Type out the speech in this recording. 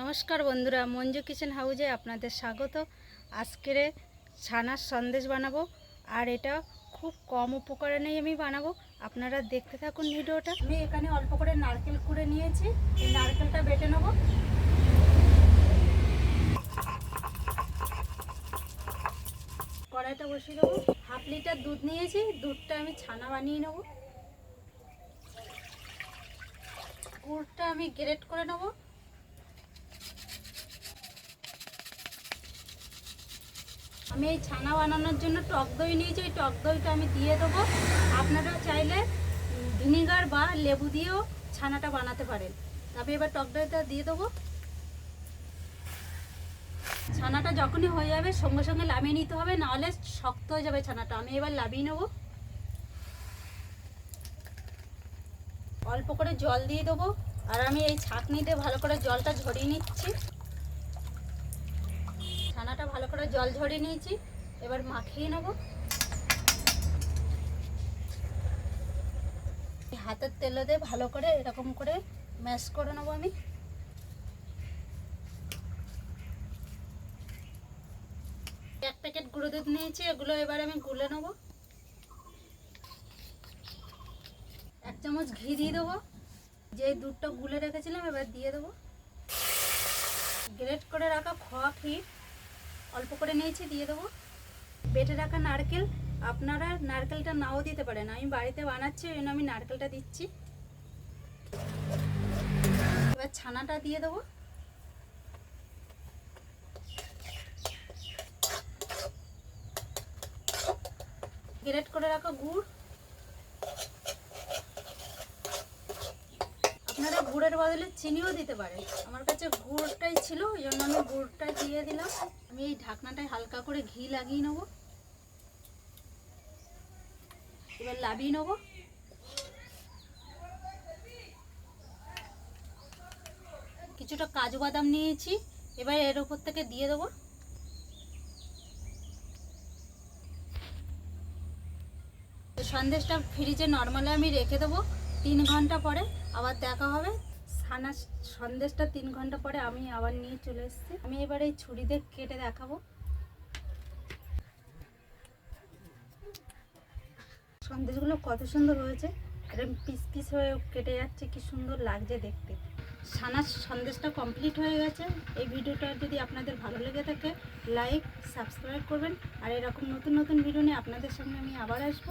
নমস্কার বন্ধুরা, মঞ্জু কিচেন হাউজে আপনাদের স্বাগত। আজকের ছানার সন্দেশ বানাবো, আর এটা খুব কম উপকরণেই আমি বানাবো। আপনারা দেখতে থাকুন ভিডিওটা। আমি এখানে অল্প করে নারকেল কুড়ে নিয়েছি, এই নারকেলটা বেটে নেব। কড়াইটা বসিয়ে দেবো, হাফ লিটার দুধ নিয়েছি, দুধটা আমি ছানা বানিয়ে নেব। গুড়টা আমি গ্রেট করে নেব। আমি এই ছানা বানানোর জন্য টক দই নিয়েছি, ওই টক দইটা আমি দিয়ে দেবো। আপনারা চাইলে ভিনিগার বা লেবু দিয়েও ছানাটা বানাতে পারেন। তবে এবার টক দইটা দিয়ে দেবো। ছানাটা যখনই হয়ে যাবে, সঙ্গে সঙ্গে লামিয়ে নিতে হবে, নাহলে শক্ত হয়ে যাবে ছানাটা। আমি এবার লামিয়ে নেব। অল্প করে জল দিয়ে দেবো। আর আমি এই ছাঁকনিতে ভালো করে জলটা ঝরিয়ে নিচ্ছি। ছানাটা ভালো করে জল ঝরিয়ে নিয়েছি। এবার মাখিয়ে নেব। হাতের তেলে দিয়ে ভালো করে এরকম করে ম্যাশ করে নেব আমি। এক প্যাকেট গুঁড়ো দুধ নিয়েছি, এগুলো এবার আমি গুলে নেব। এক চামচ ঘি দিয়ে দেবো। যে দুধটা গুলে রেখেছিলাম, এবার দিয়ে দেবো। গ্রেট করে রাখা খোয়া ক্ষীর। অল্প করে নিয়েছি, দিয়ে দেবো। বেটে রাখা নারকেল, আপনারা নারকেলটা নাও দিতে পারেন। আমি বাড়িতে বানাচ্ছি, ওই জন্য আমি নারকেলটা দিচ্ছি। এবার ছানাটা দিয়ে দেবো। গ্রেট করে রাখা গুড় আপনারা গুড়ের বদলে চিনিও দিতে পারে। আমার কাছে গুড়টাই ছিল, ওই জন্য আমি গুড়টা দিয়ে দিলাম। আমি এই ঢাকনাটায় হালকা করে ঘি লাগিয়ে নেব। এবার লাবিয়ে নেব। কিছুটা কাজু বাদাম নিয়েছি, এবার এর উপর থেকে দিয়ে দেবো। সন্দেশটা ফ্রিজে নর্মালে আমি রেখে দেবো। তিন ঘণ্টা পরে আবার দেখা হবে। ছানা সন্দেশটা তিন ঘণ্টা পরে আমি আবার নিয়ে চলে এসেছি। আমি এবার এই ছুরি দিয়ে কেটে দেখাবো। সন্দেশগুলো কত সুন্দর হয়েছে। এরকম পিস পিস হয়ে কেটে যাচ্ছে, কি সুন্দর লাগছে দেখতে। ছানার সন্দেশটা কমপ্লিট হয়ে গেছে। এই ভিডিওটা যদি আপনাদের ভালো লেগে থাকে, লাইক, সাবস্ক্রাইব করবেন। আর এরকম নতুন নতুন ভিডিও নিয়ে আপনাদের সামনে আমি আবার আসব।